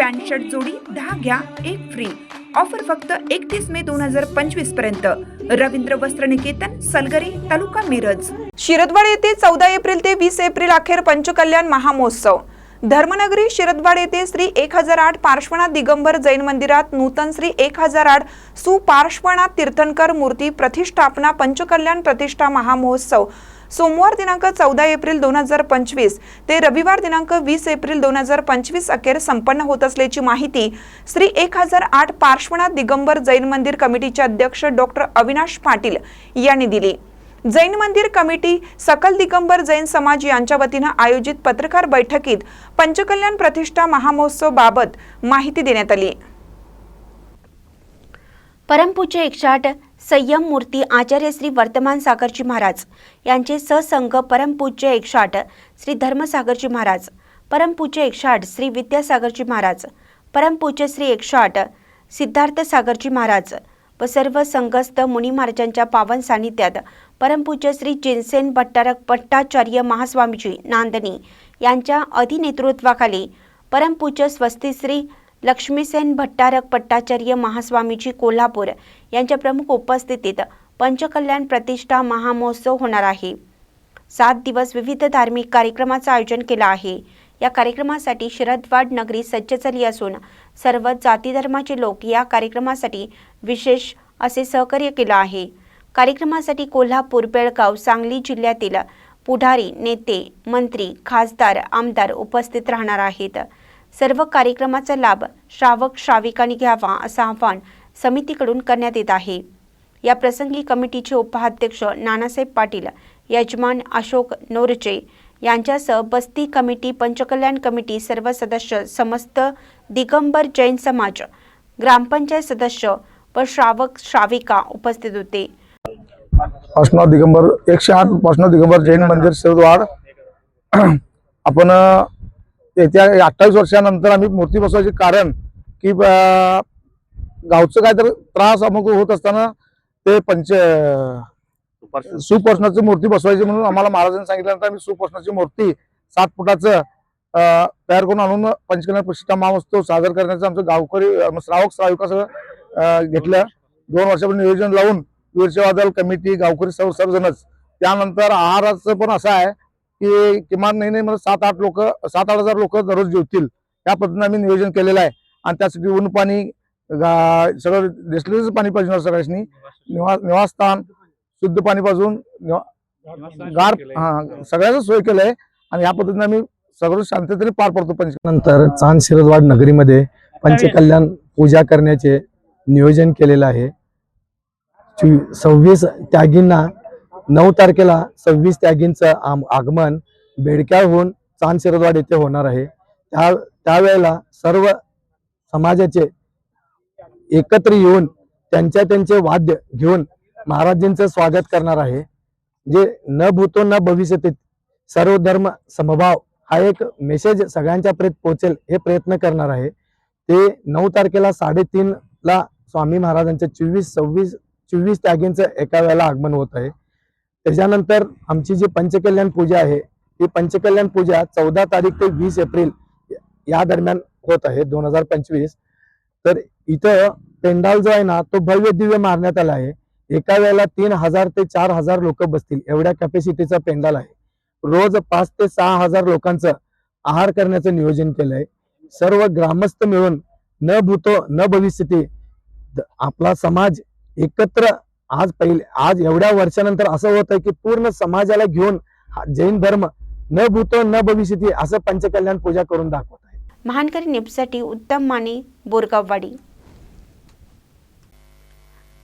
Pant shirt जोडी दहा घ्या एक फ्री. ऑफर फक्त एकतीस मे दोन हजार पंचवीसपर्यंत. रवींद्र वस्त्र निकेतन सलगरी तालुका मिरज. शिरदवाड येथे चौदा एप्रिल ते वीस एप्रिल अखेर पंचकल्याण महामहोत्सव. धर्मनगरी शिरदवाड येथे श्री एक हजार आठ पार्श्वनाथ दिगंबर जैन मंदिरात नूतन श्री एक हजार आठ सुपार्श्वनाथ तीर्थंकर मूर्ती प्रतिष्ठापना पंचकल्याण प्रतिष्ठा महामहोत्सव. सोमवार दिनांक चौदा एप्रिल दोन हजार पंचवीस ते रविवार दिनांक वीस एप्रिल दोन हजार पंचवीस अखेर संपन्न होत असल्याची माहिती श्री एक हजार आठ पार्श्वनाथ दिगंबर जैन मंदिर कमिटीचे अध्यक्ष डॉक्टर अविनाश पाटील यांनी दिली. जैन मंदिर कमिटी सकल दिगंबर जैन समाज यांच्या वतीनं आयोजित पत्रकार बैठकीत पंचकल्याण प्रतिष्ठा महामहोत्सव बाबत माहिती देण्यात आली. परमपूज्य एकशाट संयम मूर्ती आचार्य श्री वर्तमान सागरजी महाराज यांचे सहसंघ परमपूज्य एकशाट श्री धर्मसागरजी महाराज परमपूज्य एकशाट श्री विद्यासागरजी महाराज परमपूज्य श्री एकशाट सिद्धार्थ सागरजी महाराज व सर्व संघस्थ मुनिमहाराजांच्या पावन सानिध्यात. परमपूज्य श्री जिनसेन भट्टारक भट्टाचार्य महास्वामीजी नांदणी यांच्या अधिनेतृत्वाखाली परमपूज्य स्वस्ती श्री लक्ष्मीसेन भट्टारक भट्टाचार्य महास्वामीजी कोल्हापूर यांच्या प्रमुख उपस्थितीत पंचकल्याण प्रतिष्ठा महामहोत्सव होणार आहे. सात दिवस विविध धार्मिक कार्यक्रमाचं आयोजन केलं आहे. या कार्यक्रमासाठी शरदवाड नगरी सज्ज झाली असून सर्व जाती धर्माचे लोक या कार्यक्रमासाठी विशेष असे सहकार्य केलं आहे. कार्यक्रमासाठी कोल्हापूर बेळगाव सांगली जिल्ह्यातील पुढारी नेते मंत्री खासदार आमदार उपस्थित राहणार आहेत. सर्व कार्यक्रमाचा लाभ श्रावक श्राविकांनी घ्यावा असं आवाहन समितीकडून करण्यात येत आहे. या प्रसंगी कमिटीचे उपाध्यक्ष नानासाहेब पाटील यजमान अशोक नोरचे यांच्यासह बस्ती कमिटी पंचकल्याण कमिटी सर्व सदस्य समस्त दिगंबर जैन समाज ग्रामपंचायत सदस्य व श्रावक श्राविका उपस्थित होते. दिगंबर एकशे आठ पार्श्वनाथ दिगंबर जैन मंदिर शिरदवाड. आपण येत्या अठ्ठावीस वर्षानंतर आम्ही मूर्ती बसवायचे कारण की गावचं गावचं काहीतरी त्रास अमुक होत असताना ते पंच सुपर्सनाची मूर्ती बसवायची म्हणून आम्हाला महाराजांनी सांगितल्यानंतर आम्ही सुपर्सनाची मूर्ती सात फुटाचं तयार करून आणून पंचकल्याण प्रतिष्ठा महोत्सव सादर करण्याचं आमचं गावकरी श्रावक श्राविका सगळं घेतलं. दोन वर्षापूर्वी नियोजन लावून वीरसेवादल कमिटी गावकरी सर्व सर्वजणच. त्यानंतर आहाराचं पण असं आहे की किमान नाही नाही म्हणजे सात आठ लोक सात आठ हजार लोक दररोज जेवतील. त्या पद्धतीने आम्ही नियोजन केलेलं आहे. आणि त्यासाठी ऊन पाणी गा- सगळं डिस्टिलरीचं पाणी पाहिजे सगळ्यांनी. निवास निवासस्थान शुद्ध पाणी पाजून निवा- गार हा सगळ्याच सोय केलंय आणि या पद्धतीने आम्ही सगळं शांततेने पार पडतो पंच नंतर चांद शिरदवाड नगरीमध्ये पंचकल्याण पूजा करण्याचे नियोजन केलेलं आहे. चु- सव्वीस त्यागींना नऊ तारखेला सव्वीस त्यागींचं आम- आगमन बेडक्याहून चांद शिरदवाड येथे होणार आहे. त्या त्यावेळेला सर्व समाजाचे एकत्र येऊन त्यांच्या त्यांचे वाद्य घेऊन महाराजांचं स्वागत करणार आहे. जे न भूतो न भविष्यतीत सर्व धर्म समभाव हा एक मेसेज सगळ्यांच्या प्रेत पोहोचेल हे प्रयत्न करणार आहे. ते नऊ तारखेला साडेतीन ला स्वामी महाराजांच्या चोवीस सव्वीस चोवीस त्यागींचं एका वेळेला आगमन होत आहे. त्याच्यानंतर आमची जी पंचकल्याण पूजा आहे ती पंचकल्याण पूजा चौदा तारीख ते वीस एप्रिल या दरम्यान होत आहे दोन हजार पंचवीस. तर इथं पेंडाल जो आहे ना तो भव्य दिव्य मारण्यात आला आहे. एका वेळेला तीन हजार ते चार हजार लोक बसतील एवढ्या कॅपॅसिटीचा पेंडाल आहे. रोज पाच ते सहा हजार लोकांचं आहार करण्याचं नियोजन केलंय. सर्व ग्रामस्थ मिळून न भूतो न भविष्यती आपला समाज एकत्र आज पहिले आज एवढ्या वर्षानंतर असं होत आहे की पूर्ण समाजाला घेऊन जैन धर्म न भूतो न भविष्यती असं पंचकल्याण पूजा करून दाखवत आहे. महानकरी न्यूजसाठी उत्तम माने बोरगाववाडी.